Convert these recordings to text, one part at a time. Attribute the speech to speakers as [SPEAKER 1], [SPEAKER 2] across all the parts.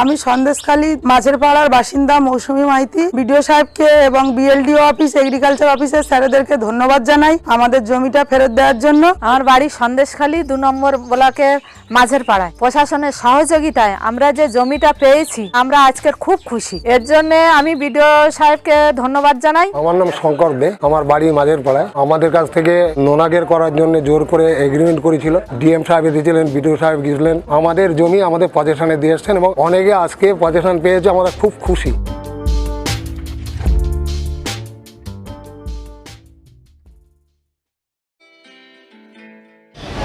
[SPEAKER 1] আমি সন্দেশখালী মাঝের পাড়ার বাসিন্দা মৌসুমী মাইতি বিডিও সাহেবকে এবং বিএলডিও অফিস এগ্রিকালচার অফিসের স্যারেদেরকে ধন্যবাদ জানাই আমাদের জমিটা ফেরত দেওয়ার জন্য।
[SPEAKER 2] আমার বাড়ি সন্দেশখালী দু নম্বর ব্লকের মাঝের পাড়ায় প্রশাসনের সহযোগিতায় আমরা যে জমিটা পেয়েছি আমরা আজকে খুব খুশি। এর জন্য আমি বিডিও সাহেবকে ধন্যবাদ জানাই।
[SPEAKER 3] আমার নাম শঙ্কর দে আমার বাড়ি মাঝের পাড়ায় আমাদের কাছ থেকে নোনাগের করার জন্য জোর করে এগ্রিমেন্ট করেছিল। ডিএম সাহেব এসেছিলেন বিডিও সাহেব গিয়েছিলেন। আমাদের জমি আমাদের পজেশনে দিয়ে এসছেন এবং অনেকে আজকে পজেশন পেয়েছে, আমরা খুব খুশি।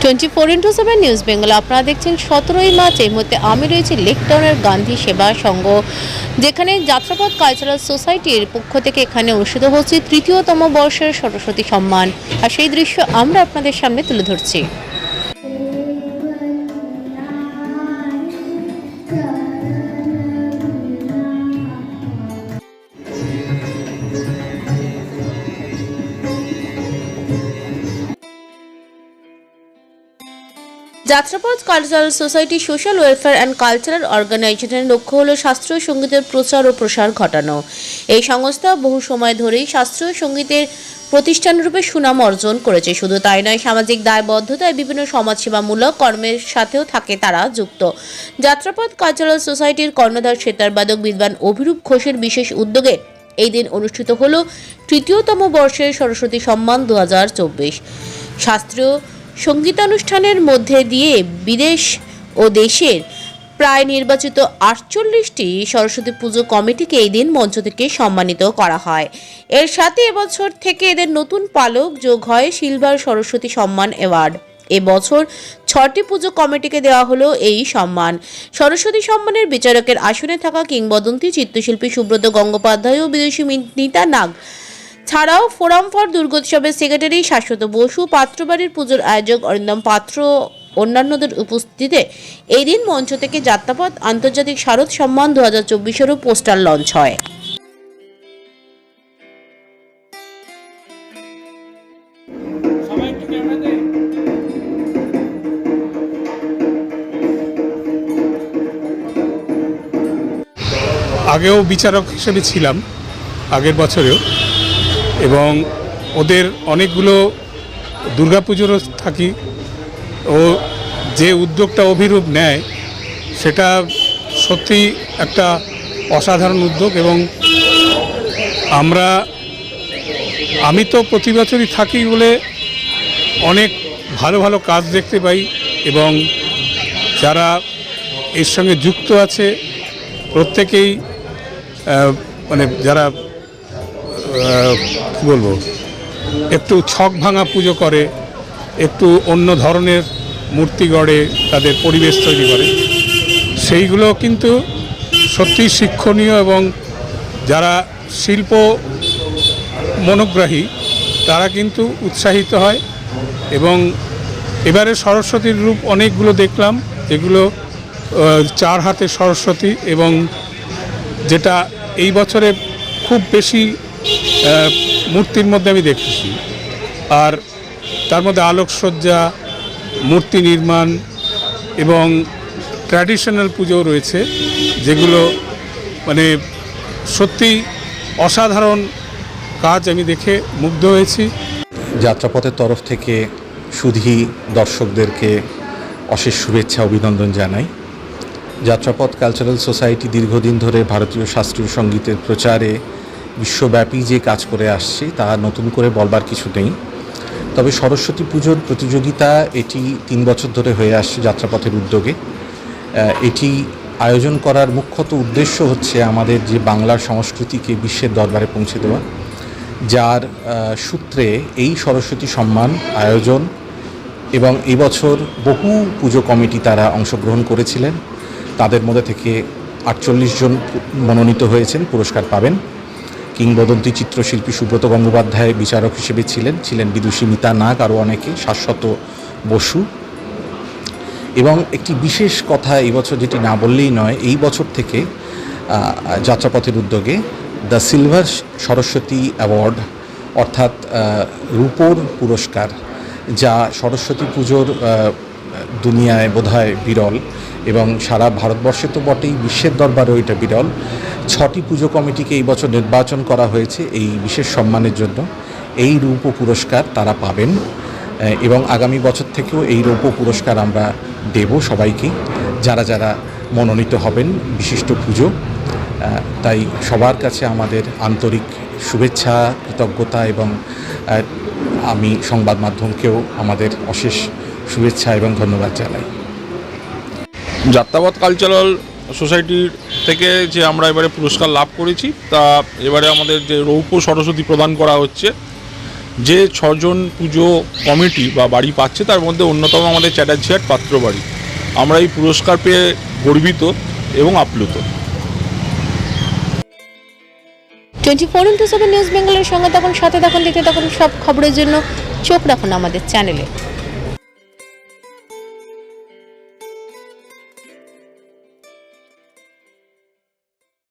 [SPEAKER 4] Twenty four into seven news Bengal আপনারা দেখছেন সতেরোই মার্চ, এই মুহূর্তে আমি রয়েছি লেকটাউনের গান্ধী সেবা সংঘ, যেখানে যাত্রাপথ কালচারাল সোসাইটির পক্ষ থেকে এখানে অনুষ্ঠিত হচ্ছে তৃতীয়তম বর্ষের সরস্বতী সম্মান। আর সেই দৃশ্য আমরা আপনাদের সামনে তুলে ধরছি। Jatrapath cultural society social welfare and cultural অর্গানাইজেশনের লক্ষ্য হলো শাস্ত্রীয় সঙ্গীতের প্রচার ও প্রসার ঘটানো। এই সংস্থা বহু সময় ধরেই শাস্ত্রীয় সঙ্গীতের প্রতিষ্ঠানরূপে সুনাম অর্জন করেছে। শুধু তাই নয়, সামাজিক দায়বদ্ধতায় বিভিন্ন সমাজসেবামূলক কর্মের সাথেও থাকে তারা যুক্ত। যাত্রাপথ কালচারাল সোসাইটির কর্ণধার সেতারবাদক বিদ্বান অভিরূপ ঘোষের বিশেষ উদ্যোগে এই দিন অনুষ্ঠিত হল তৃতীয়তম বর্ষের সরস্বতী সম্মান দু হাজার চব্বিশ। শাস্ত্রীয় সঙ্গীতানুষ্ঠানের মধ্যে দিয়ে বিদেশ ও দেশের প্রায় নির্বাচিত আটচল্লিশটি সরস্বতী পুজো কমিটিকে এই দিন মঞ্চ থেকে সম্মানিত করা হয়। এর সাথে এবছর থেকে এদের নতুন পালক যোগ হয় সিলভার সরস্বতী সম্মান অ্যাওয়ার্ড। এবছর ছটি পুজো কমিটিকে দেওয়া হলো এই সম্মান। সরস্বতী সম্মানের বিচারকের আসনে থাকা কিংবদন্তি চিত্রশিল্পী সুব্রত গঙ্গোপাধ্যায় ও বিদেশি মিতা নাগ ছাড়াও ফোরাম ফর দুর্গোৎসবের সেক্রেটারি শাশ্বত বসু, পাত্রবাড়ির পুজোর আয়োজক অরিন্দম পাত্র, অন্যান্যদের উপস্থিতিতে এই দিন মঞ্চ থেকে যাত্রাপথ, আন্তর্জাতিক শারদ সম্মান দু হাজার চব্বিশেরও পোস্টার লঞ্চ হয়।
[SPEAKER 5] আগেও বিচারক হিসেবে ছিলাম, আগের বছরেও। এবং ওদের অনেকগুলো দুর্গাপুজোরও থাকি। ও যে উদ্যোগটা অভিরূপ নেয়, সেটা সত্যি একটা অসাধারণ উদ্যোগ এবং আমরা, আমি তো প্রতি বছরই থাকি বলে অনেক ভালো ভালো কাজ দেখতে পাই এবং যারা এর সঙ্গে যুক্ত আছে, প্রত্যেকেই মানে যারা বলব? একটু ছক ভাঙা পুজো করে, একটু অন্য ধরনের মূর্তি গড়ে তাদের পরিবেশ তৈরি করে। সেইগুলো কিন্তু সত্যি শিক্ষণীয় এবং যারা শিল্প মনোগ্রাহী, তারা কিন্তু উৎসাহিত হয়। এবং এবারে সরস্বতীর রূপ অনেকগুলো দেখলাম, যেগুলো চার হাতে সরস্বতী এবং যেটা এই বছরে খুব বেশি মূর্তির মধ্যে আমি দেখেছি। আর তার মধ্যে আলোকসজ্জা, মূর্তি নির্মাণ এবং ট্র্যাডিশনাল পুজো রয়েছে, যেগুলো মানে সত্যি অসাধারণ কাজ আমি দেখে মুগ্ধ হয়েছি।
[SPEAKER 6] যাত্রাপথের তরফ থেকে সুধী দর্শকদেরকে অশেষ শুভেচ্ছা, অভিনন্দন জানাই। যাত্রাপথ কালচারাল সোসাইটি দীর্ঘদিন ধরে ভারতীয় শাস্ত্রীয় সঙ্গীতের প্রচারে বিশ্বব্যাপী যে কাজ করে আসছে, তা নতুন করে বলবার কিছু নেই। তবে সরস্বতী পুজোর প্রতিযোগিতা এটি তিন বছর ধরে হয়ে আসছে যাত্রাপথের উদ্যোগে। এটি আয়োজন করার মুখ্যত উদ্দেশ্য হচ্ছে আমাদের যে বাংলার সংস্কৃতিকে বিশ্বের দরবারে পৌঁছে দেওয়া, যার সূত্রে এই সরস্বতী সম্মান আয়োজন এবং এবছর বহু পুজো কমিটি তারা অংশগ্রহণ করেছিলেন। তাদের মধ্যে থেকে আটচল্লিশ জন মনোনীত হয়েছেন, পুরস্কার পাবেন। কিংবদন্তি চিত্রশিল্পী সুব্রত গঙ্গোপাধ্যায় বিচারক হিসেবে ছিলেন। ছিলেন বিদুষী মিতা নাগ আরও অনেকে, শাশ্বত বসু। এবং একটি বিশেষ কথা এই বছর যেটি না বললেই নয়, এই বছর থেকে যাত্রাপথের উদ্যোগে দ্য সিলভার সরস্বতী অ্যাওয়ার্ড, অর্থাৎ রূপোর পুরস্কার, যা সরস্বতী পুজোর দুনিয়ায় বোধহয় বিরল। এবং সারা ভারতবর্ষে তো বটেই, বিশ্বের দরবারে ওইটা বিরল। ছটি পুজো কমিটিকে এই বছর নির্বাচন করা হয়েছে এই বিশেষ সম্মানের জন্য। এই রূপ পুরস্কার তারা পাবেন। এবং আগামী বছর থেকেও এই রৌপ্য পুরস্কার আমরা দেব সবাইকেই যারা যারা মনোনীত হবেন বিশিষ্ট পুজো তাই সবার কাছে আমাদের আন্তরিক শুভেচ্ছা, কৃতজ্ঞতা এবং আমি সংবাদ মাধ্যমকেও আমাদের অশেষ শুভেচ্ছা এবং ধন্যবাদ জানাই।
[SPEAKER 7] যাত্রাপথ কালচারাল সোসাইটির থেকে যে আমরা এবারে পুরস্কার লাভ করেছি, তা এবারে আমাদের যে রৌপ্য সরস্বতী প্রদান করা হচ্ছে, যে ছজন পুজো কমিটি বা বাড়ি পাচ্ছে, তার মধ্যে অন্যতম আমাদের চ্যাটার্জিহাট পাত্র বাড়ি আমরা এই পুরস্কার পেয়ে গর্বিত এবং আপ্লুত।
[SPEAKER 4] Twenty four into seven news বেঙ্গলের সঙ্গে তখন সাথে তখন দেখতে তখন সব খবরের জন্য চোখ রাখুন আমাদের চ্যানেলে।